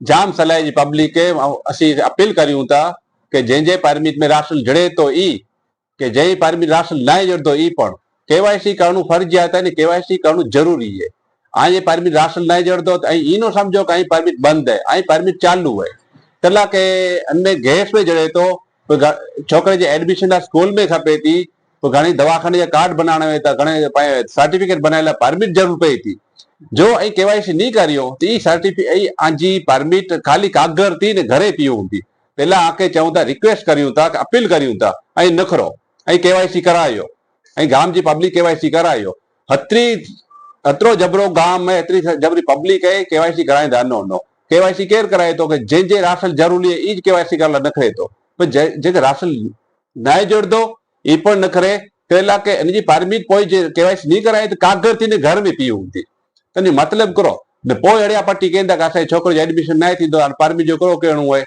जाम सलाह जी पब्लिक के असीं अपील करियूं था की जंहिंजे परमिट में राशन जड़े थो ई की जंहिं परमिट राशन न जड़ंदो ई पण केवायसी करणु फर्ज़ियात आहे केवायसी करणु ज़रूरी आहे हाणे जे परमिट राशन न जड़ंदो ऐं इहो सम्झो की परमिट बंदि आहे ऐं परमिट चालू आहे कलाक अने गैस में जड़े थो पोइ छोकिरे जे एडमिशन लाइ स्कूल में खपे थी पोइ घणेई दवाखाने जा कार्ड बनाइणा हुआ था घणे सर्टिफिकेट बनाइण लाइ परमिट ज़रूरु पए थी જો અહીં કેવાયસી નહીં કર્યો, તો એ સર્ટિફિકેટ આજી પરમિટ ખાલી કાગરથી ને ઘરે પીવું હતી પેલા આકે ચૌતા રિક્વેસ્ટ કર્યું હતા અપીલ કર્યું હતા અહીં નખરો. અહીં કેવાયસી કરાયો. અહીં ગામજી પબ્લિક કેવાયસી કરાયો. હત્રી, હતરો જબરો ગામ હે, હત્રી જબરી પબ્લિક હે, કેવાયસી કરાય દાનો નો. કેવાયસી કેર કરાય તો કે જે જે રાશન જરૂરી એ જ કેવાયસી કરલા નખરે તો. પણ જે રાશન ના જોડતો એ પણ નખરે. પેલા કે એની જે પારમિત કોઈ જે કેવાયસી નહીં કરાય, તો કાગરથી ને ઘર મેં પીવું હતી એની મતલબ કરો. ને પોઈ અડ્યા પાટી કહી કે આખા છોકરી એડમિશન ના થઈ દો અને પારમી જો કરો કેણું હોય.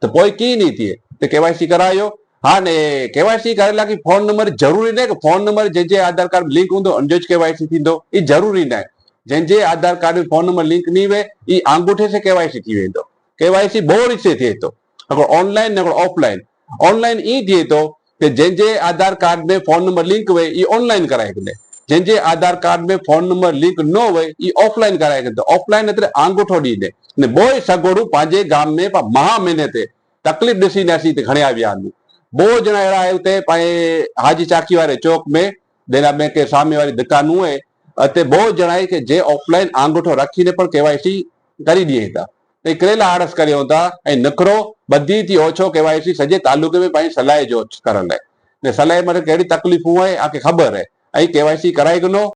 તો પોઈ કી નહીં થઈએ તો કેવાયસી કરાયો? હા, ને કેવાયસી કરેલા કે ફોન નંબર જરૂરી નહીં કે ફોન નંબર જે જે આધાર કાર્ડ લિંક હું અને જ કેવાયસી થીંદો એ જરૂરી ના જેમ જે Aadhaar card phone number link નહીં હોય, એ આંગૂઠે સે કેવાયસી થી વેંદો કેવાયસી બહુ રીતે થયે તો? અગર ઓનલાઈન ને અગર ઓફલાઈન. ઓનલાઈન એ થયે તો કે જે જે આધાર કાર્ડ ને ફોન નંબર લિંક હોય એ ઓનલાઈન કરાય કે જેમ જે આધાર કાર્ડ મેં ફોન નંબર, લિંક ન હોય એ ઓફલાઈન કરાય કરતા ઓફલાઈન એટલે આંગૂઠો ડીને ને બોય સગોડું પાંજે ગામ મેં મહા મહેનતે તકલીફ ડસી નાસી તે ઘણે આવ્યા આદમી બહુ જણા એડા આવ્યું તે પાસે હાજી ચાકી વાળે ચોક મેં, દેના મેં કે સામે વાળી દુકાન હોય, અતે બહુ જણાય કે જે ઓફલાઈન આંગૂઠો રાખીને પણ કેવાયસી કરી દઈએ હતા. એ કરેલા આળસ કર્યો હતા, એ નકરો બધીથી ઓછો કેવાયસી સજે તાલુકે મેં પાસે સલાહ જો કરલ. હે ને સલાહ માટે કેડી તકલીફ હોય આખી ખબર હે. અહીં કેવાયસી કરાઈ ગયેલો